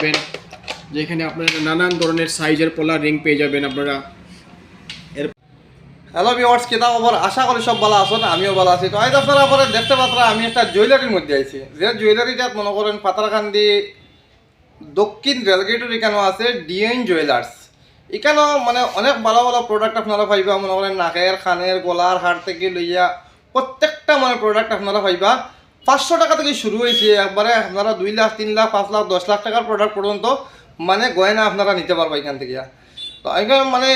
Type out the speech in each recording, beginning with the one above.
পাবেন যেখানে আপনারা নানান ধরনের সাইজের পোলার রিং পেয়ে যাবেন আপনারা। হ্যালো ভিওয়ার্স কিতা খবর আশা করি সব ভালো আছেন, আমিও ভালো আছি। তো আজ আপনারা পরে দেখতে পাত্রা আমি একটা জুয়েলারির মধ্যে আইছি যে জুয়েলারিটা মনে করেন পাতারকান্দি দক্ষিণ রেলগেটের এখানে আছে ডিএন জুয়েলার্স এখানেও মানে অনেক ভালো ভালো প্রোডাক্ট আপনারা পাইবা, মনে করেন নাকের খানের গলার হার থেকে লইয়া প্রত্যেকটা মানে প্রোডাক্ট আপনারা পাইবা। পাঁচশো টাকা থেকে শুরু হয়েছে, একবারে আপনারা দুই লাখ, তিন লাখ, পাঁচ লাখ, দশ লাখ টাকার প্রোডাক্ট পর্যন্ত মানে গয়না আপনারা নিতে পারবা এখান থেকে। তো এখানে মানে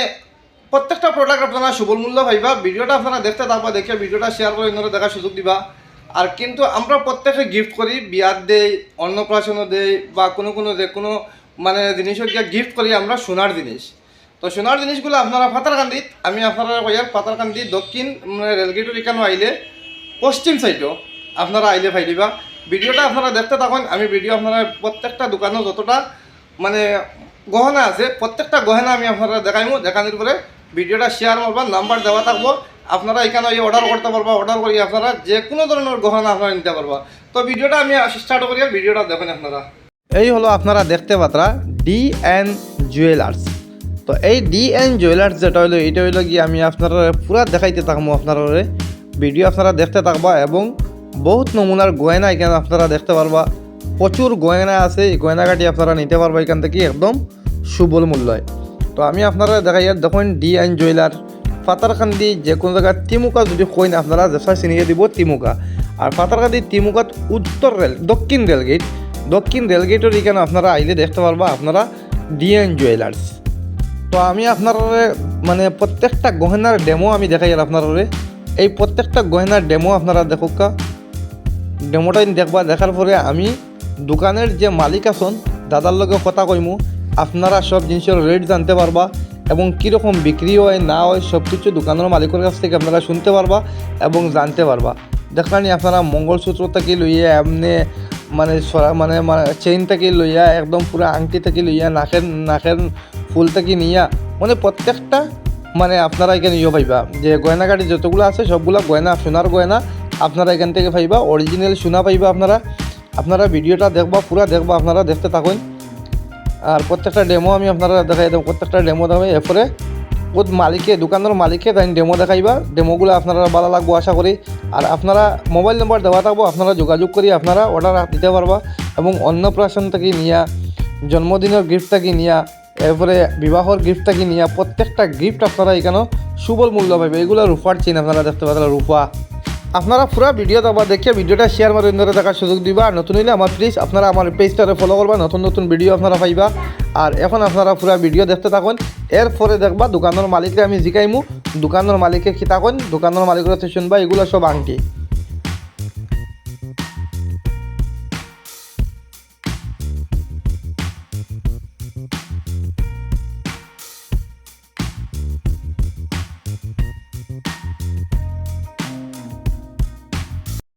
প্রত্যেকটা প্রোডাক্ট আপনারা সুবল মূল্য পাইবা, ভিডিওটা আপনারা দেখতে থাকবা, দেখে ভিডিওটা শেয়ার করে অন্যরা দেখার সুযোগ দিবা। আর কিন্তু আমরা প্রত্যেকে গিফট করি, বিয়ার দেই অন্নপ্রাশনও দেই, বা কোনো কোনো যে কোনো মানে জিনিসও গিয়ে গিফট করি আমরা, সোনার জিনিস। তো সোনার জিনিসগুলো আপনারা পাতারকান্দিত, আমি আপনারা কইয়ার পাতারকান্দি দক্ষিণ মানে রেলগেটের এখানে আইলে পশ্চিম সাইডও আপনারা আইলে ফাইলিবা ভিডিওটা আপনারা দেখতে থাকুন, আমি ভিডিও আপনারা প্রত্যেকটা দোকানে যতটা মানে গহনা আছে, প্রত্যেকটা গহনা আমি আপনারা দেখাইমু, দেখানোর পরে ভিডিওটা শেয়ার মারবা নাম্বার দেওয়া থাকব। আপনারা এখানে অর্ডার করতে পারবা অর্ডার করি আপনারা যে কোনো ধরনের গহনা আপনারা নিতে পারবা। তো ভিডিওটা আমি স্টার্ট করি ভিডিওটা দেখেন আপনারা। এই হলো আপনারা দেখতে পাত্রা ডি এন জুয়েলার্স তো এই ডি এন জুয়েলার্স যেটা হইল এটা হইল কি আমি আপনারা পুরা দেখাইতে থাকব আপনারা ভিডিও আপনারা দেখতে থাকবা এবং বহুত নমুনার গয়না এখানে আপনারা দেখতে পারবা। প্রচুর গয়না আছে, এই গয়নাঘাটি আপনারা নিতে পারবা এখান থেকে একদম সুবল মূল্যয় তো আমি আপনারা দেখাই দেখুন ডি এন জুয়েলার পাতারকান্দি যে কোনো জায়গায় তিমুকা যদি কইন, আপনারা যেসা চিনিয়ে দিব তিমুকা। আর পাতারকান্দি তিমুকাত উত্তর রেল, দক্ষিণ রেলগেট। দক্ষিণ রেলগেটের এখানে আপনারা আইলে দেখতে পারবা আপনারা ডি এন জুয়েলার্স তো আমি আপনার মানে প্রত্যেকটা গহনার ডেমো আমি দেখাই আপনার এই প্রত্যেকটা গহনার ডেমো আপনারা দেখুকা ডেমোটাই দেখবা, দেখার পরে আমি দোকানের যে মালিক আছেন, দাদার লগে কথা কইমু। আপনারা সব জিনিসের রেট জানতে পারবা এবং কীরকম বিক্রি হয়, না হয়, সব কিছু দোকানের মালিকের কাছ থেকে আপনারা শুনতে পারবা এবং জানতে পারবা। দেখানি আপনারা মঙ্গলসূত্র থেকে লইয়া, এমনি মানে সরা মানে চেইন থেকে লইয়া, একদম পুরো আংটি থেকে লইয়া, নাকের নাকের ফুল থেকে নিয়া মানে প্রত্যেকটা মানে আপনারা এখানে ইয়ে পাইবা। যে গয়নাগাড়ি যতগুলো আছে, সবগুলো গয়না, সোনার গয়না আপনারা এখান থেকে পাইবা অরিজিনাল সোনা পাইবা আপনারা। আপনারা ভিডিওটা দেখবা, পুরা দেখবা, আপনারা দেখতে থাকুন। আর প্রত্যেকটা ডেমো আমি আপনারা দেখাই দেবো, প্রত্যেকটা ডেমো দেখাই। এরপরে ওর মালিকে, দোকানের মালিকে তাই ডেমো দেখাইবা। ডেমোগুলো আপনারা ভালো লাগবো, আশা করি। আর আপনারা মোবাইল নাম্বার দেওয়া থাকব, আপনারা যোগাযোগ করি, আপনারা অর্ডার দিতে পারবা। এবং অন্নপ্রাশন থেকে নিয়া, জন্মদিনের গিফট থেকে নিয়া, এরপরে বিবাহর গিফট থেকে নিয়া, প্রত্যেকটা গিফট আপনারা এখানে সুবল মূল্য পাইবে। এগুলো রূপার চিন আপনারা দেখতে পাবেন রূপা। আপনারা পুরো ভিডিও আবার দেখে ভিডিওটা শেয়ার মারে অন্যরা দেখার সুযোগ দিবা। আর নতুন হইলে আমার প্লিজ আপনারা আমার পেজটারে ফলো করবা, নতুন নতুন ভিডিও আপনারা পাইবা। আর এখন আপনারা পুরো ভিডিও দেখতে থাকুন। এরপরে দেখবা দোকানের মালিককে আমি জিকাইমু। দোকানের মালিককে কি থাকুন? দোকানের মালিকের শুনবা, এগুলো সব আংটি।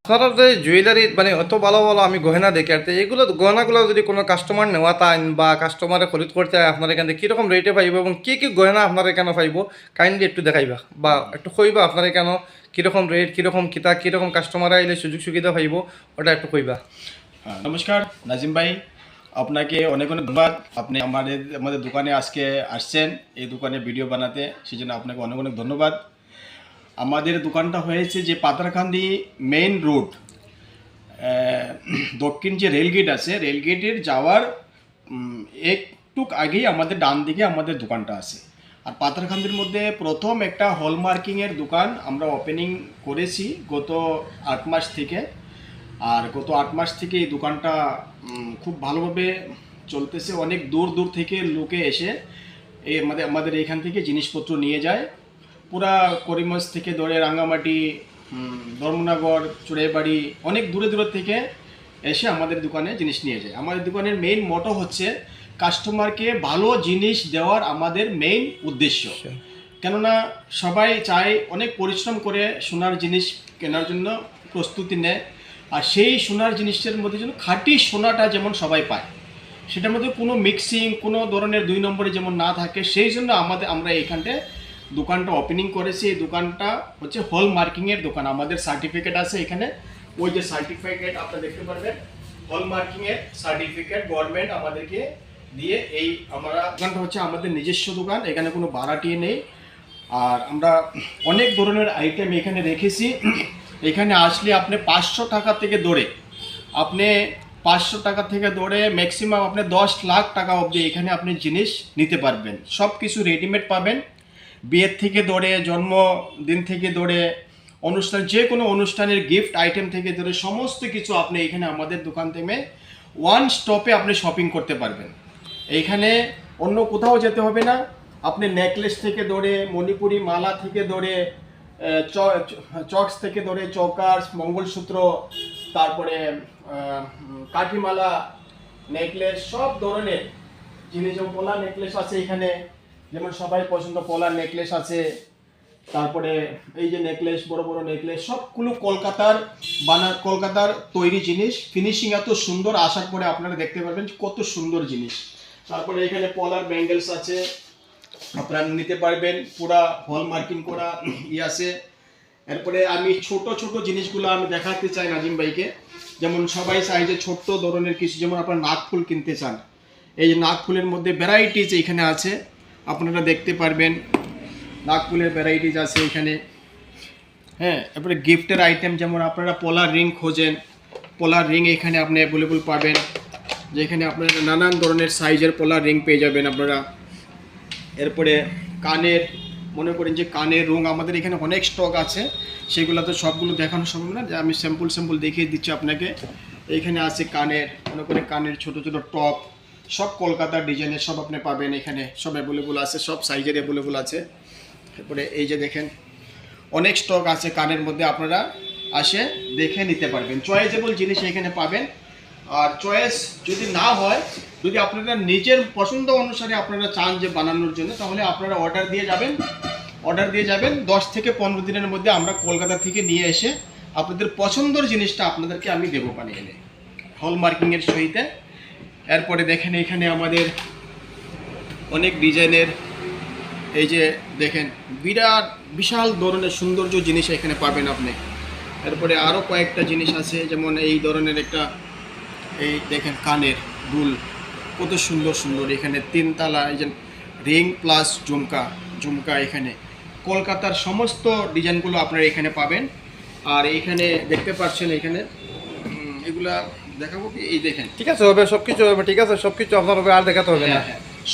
আপনারা যে জুয়েলারি মানে অত ভালো ভালো আমি গহনা দেখি আর এগুলো গহনাগুলো যদি কোনো কাস্টমার নেওয়া তাইন বা কাস্টমারে খরিদ করতে হয় আপনার এখানে কীরকম রেটে পাইব এবং কী কী গহনা আপনার এখানে পাইব কাইন্ডলি একটু দেখাইবা বা একটু কইবা আপনার এখানে কীরকম রেট কীরকম কিতা কীরকম কাস্টমার আইলে সুযোগ সুবিধা পাইব ওটা একটু কইবা। হ্যাঁ, নমস্কার নাজিম ভাই আপনাকে অনেক অনেক ধন্যবাদ। আপনি আমাদের আমাদের দোকানে আজকে আসছেন এই দোকানে ভিডিও বানাতে সেই জন্য আপনাকে অনেক অনেক ধন্যবাদ। আমাদের দোকানটা হয়েছে যে পাতারকান্দি মেইন রোড। দক্ষিণ যে রেলগেট আছে রেলগেটের যাওয়ার একটু আগেই আমাদের ডান দিকে আমাদের দোকানটা আছে। আর পাতারকান্দির মধ্যে প্রথম একটা হলমার্কিংয়ের দোকান আমরা ওপেনিং করেছি গত আট মাস থেকে। আর গত আট মাস থেকে এই দোকানটা খুব ভালোভাবে চলতেছে। অনেক দূর দূর থেকে লোকে এসে এই আমাদের আমাদের এখান থেকে জিনিসপত্র নিয়ে যায়। পুরা করিমগঞ্জ থেকে ধরে রাঙ্গামাটি ধর্মনগর চুড়াইবাড়ি অনেক দূরে দূরে থেকে এসে আমাদের দোকানে জিনিস নিয়ে যায়। আমাদের দোকানের মেইন মোটো হচ্ছে কাস্টমারকে ভালো জিনিস দেওয়ার আমাদের মেইন উদ্দেশ্য। কেননা সবাই চায় অনেক পরিশ্রম করে সোনার জিনিস কেনার জন্য প্রস্তুতি নেয় আর সেই সোনার জিনিসের মধ্যে যেন খাঁটি সোনাটা যেমন সবাই পায় সেটার মধ্যে কোনো মিক্সিং কোনো ধরনের দুই নম্বরে যেমন না থাকে সেই জন্য আমাদের আমরা এইখানটায় দোকানটা ওপেনিং করেছি এই দোকানটা হচ্ছে হল মার্কিংয়ের দোকান। আমাদের সার্টিফিকেট আছে এখানে। ওই যে সার্টিফিকেট আপনারা দেখতে পারবেন হলমার্কিং এর সার্টিফিকেট গভর্নমেন্ট আমাদেরকে দিয়ে এই আমরা দোকানটা হচ্ছে আমাদের নিজস্ব দোকান, এখানে কোনো ভাড়াটিয়ে নেই। আর আমরা অনেক ধরনের আইটেম এখানে রেখেছি। এখানে আসলে আপনি পাঁচশো টাকা থেকে দৌড়ে, আপনি পাঁচশো টাকা থেকে দৌড়ে ম্যাক্সিমাম আপনি দশ লাখ টাকা অবধি এখানে আপনি জিনিস নিতে পারবেন। সব কিছু রেডিমেড পাবেন। বিয়ের থেকে দৌড়ে, জন্মদিন থেকে দৌড়ে, অনুষ্ঠান, যে কোনো অনুষ্ঠানের গিফট আইটেম থেকে ধরে সমস্ত কিছু আপনি এখানে আমাদের দোকান থেকে ওয়ান স্টপে আপনি শপিং করতে পারবেন। এইখানে অন্য কোথাও যেতে হবে না। আপনি নেকলেস থেকে ধরে মণিপুরি মালা থেকে ধরে চক্স থেকে ধরে চকার্স মঙ্গলসূত্র, তারপরে কাঠিমালা নেকলেস সব ধরনের জিনিস পলা নেকলেস আছে এখানে। যেমন সবাই পছন্দ পলার নেকলেস আছে, তারপরে এই যে নেকলেস বড় বড় নেকলেস সবগুলো কলকাতার বানা, কলকাতার তৈরি জিনিস। ফিনিশিং এত সুন্দর, আসার পরে আপনারা দেখতে পারবেন কত সুন্দর জিনিস। তারপরে এখানে পলার ব্যাঙ্গেলস আছে। আপনারা নিতে পারবেন, পুরা হল মার্কিং করা ই আছে। এরপরে আমি ছোট ছোট জিনিসগুলো আমি দেখাতে চাই নাজিম ভাইকে। যেমন সবাই চাই যে ছোট্ট ধরনের কিছু, যেমন আপনারা নাকফুল কিনতে চান। এই যে নাকফুলের মধ্যে ভ্যারাইটিস এখানে আছে। আপনারা দেখতে পারবেন নাগপুলের ভ্যারাইটিস আছে এখানে। হ্যাঁ তারপরে গিফটের আইটেম যেমন আপনারা পোলার রিং খোঁজেন পোলার রিং এখানে আপনি অ্যাভেলেবল পাবেন, যেখানে আপনারা নানান ধরনের সাইজের পোলার রিং পেয়ে যাবেন আপনারা। এরপরে কানের, মনে করেন যে কানের রং আমাদের এখানে অনেক স্টক আছে, সেগুলো তো সবগুলো দেখানো সম্ভব না আমি স্যাম্পল স্যাম্পল দেখিয়ে দিচ্ছি আপনাকে। এইখানে আছে কানের, মনে করেন কানের ছোট ছোট টপ সব কলকাতার ডিজাইনের সব আপনি পাবেন এখানে। সব অ্যাভেলেবল আছে, সব সাইজের অ্যাভেলেবল আছে। তারপরে এই যে দেখেন, অনেক স্টক আছে, কানের মধ্যে আপনারা আসে দেখে নিতে পারবেন। চয়েসেবল জিনিস এখানে পাবেন। আর চয়েস যদি না হয়, যদি আপনারা নিজের পছন্দ অনুসারে আপনারা চান যে বানানোর জন্য, তাহলে আপনারা অর্ডার দিয়ে যাবেন। অর্ডার দিয়ে যাবেন। দশ থেকে পনেরো দিনের মধ্যে আমরা কলকাতা থেকে নিয়ে এসে আপনাদের পছন্দের জিনিসটা আপনাদেরকে আমি দেবো বানিয়ে এনে। হলমার্কিংয়ের সহিতে। এরপরে দেখেন এখানে আমাদের অনেক ডিজাইনের এই যে দেখেন, বিরাট, বিশাল ধরনের সৌন্দর্য জিনিস এখানে পাবেন আপনি। এরপরে আরও কয়েকটা জিনিস আছে, যেমন এই ধরনের একটা এই দেখেন কানের দুল। কত সুন্দর সুন্দর। এখানে তিনতলা এই যে রিং প্লাস ঝুমকা ঝুমকা এখানে। কলকাতার সমস্ত ডিজাইনগুলো আপনারা এখানে পাবেন। আর এখানে দেখতে পাচ্ছেন এখানে এগুলা দেখাবো কি? এই দেখেন। ঠিক আছে হবে সব কিছু হবে ঠিক আছে সব কিছু আপনার হবে আর দেখাতে হবে না।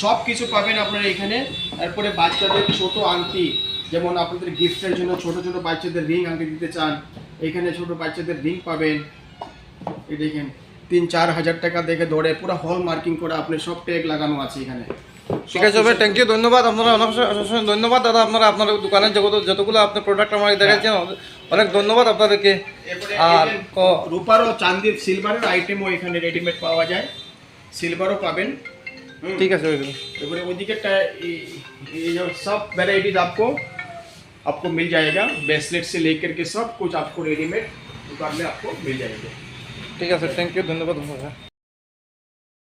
সব কিছু পাবেন আপনারা এখানে। তারপরে বাচ্চাদের ছোট আংটি যেমন আপনাদের গিফটের জন্য ছোট ছোট বাচ্চাদের রিং আংটি দিতে চান এখানে ছোট বাচ্চাদের রিং পাবেন। এই দেখেন তিন চার হাজার টাকা দেখে ধরে পুরো হল মার্কিং করে আপনি সব ট্যাগ লাগানো আছে এখানে। ঠিক আছে হবে থ্যাংক ইউ ধন্যবাদ আপনারা অনেক অনেক ধন্যবাদ দাদা আপনারা আপনার দোকানের যত যতগুলো আপনি প্রোডাক্ট আমাকে দেখাচ্ছেন অনেক ধন্যবাদ আপনাদেরকে এরপরে আর এই যে ক- রূপার ও চান্দির সিলভারের আইটেমও এখানে রেডিমেড পাওয়া যায় সিলভারও পাবেন হুম। ঠিক আছে হয়ে एबारे ओदिके ये जो सब वेराइटीज आपको आपको मिल जाएगा ब्रेसलेट से लेकर के सब कुछ आपको रेडीमेड दुकान में आपको मिल जाएगा ঠিক আছে থ্যাংক ইউ ধন্যবাদ আপনারা